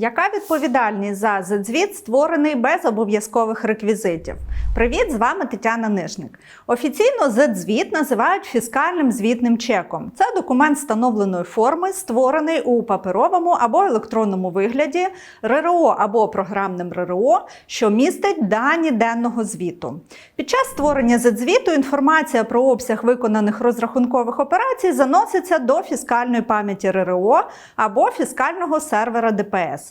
Яка відповідальність за звіт створений без обов'язкових реквізитів? Привіт, з вами Тетяна Нижник. Офіційно звіт називають фіскальним звітним чеком. Це документ встановленої форми, створений у паперовому або електронному вигляді РРО або програмним РРО, що містить дані денного звіту. Під час створення звіту інформація про обсяг виконаних розрахункових операцій заноситься до фіскальної пам'яті РРО або фіскального сервера ДПС.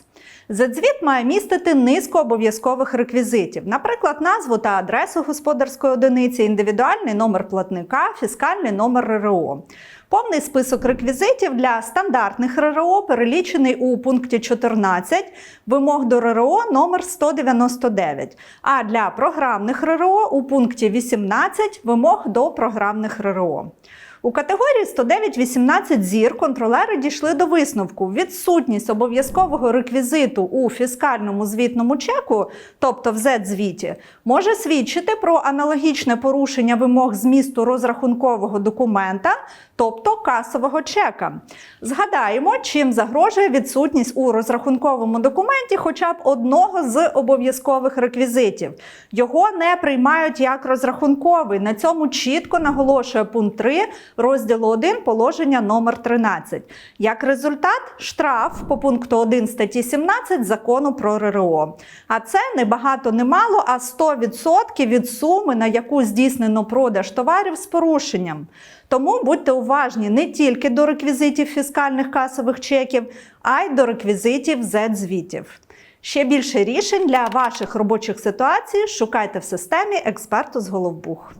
Задзвіт має містити низку обов'язкових реквізитів, наприклад, назву та адресу господарської одиниці, індивідуальний номер платника, фіскальний номер РРО. Повний список реквізитів для стандартних РРО перелічений у пункті 14 вимог до РРО номер 199, а для програмних РРО у пункті 18 вимог до програмних РРО. У категорії 109.18 зір контролери дійшли до висновку: відсутність обов'язкового реквізиту у фіскальному звітному чеку, тобто в Z-звіті, може свідчити про аналогічне порушення вимог змісту розрахункового документа, тобто касового чека. Згадаємо, чим загрожує відсутність у розрахунковому документі хоча б одного з обов'язкових реквізитів. Його не приймають як розрахунковий. На цьому чітко наголошує пункт 3 розділу 1 положення номер 13. Як результат, штраф по пункту 1 статті 17 закону про РРО. А це не багато, не мало, а 100% від суми, на яку здійснено продаж товарів з порушенням. Тому будьте уважні не тільки до реквізитів фіскальних касових чеків, а й до реквізитів Z-звітів. Ще більше рішень для ваших робочих ситуацій шукайте в системі експерту з Головбух.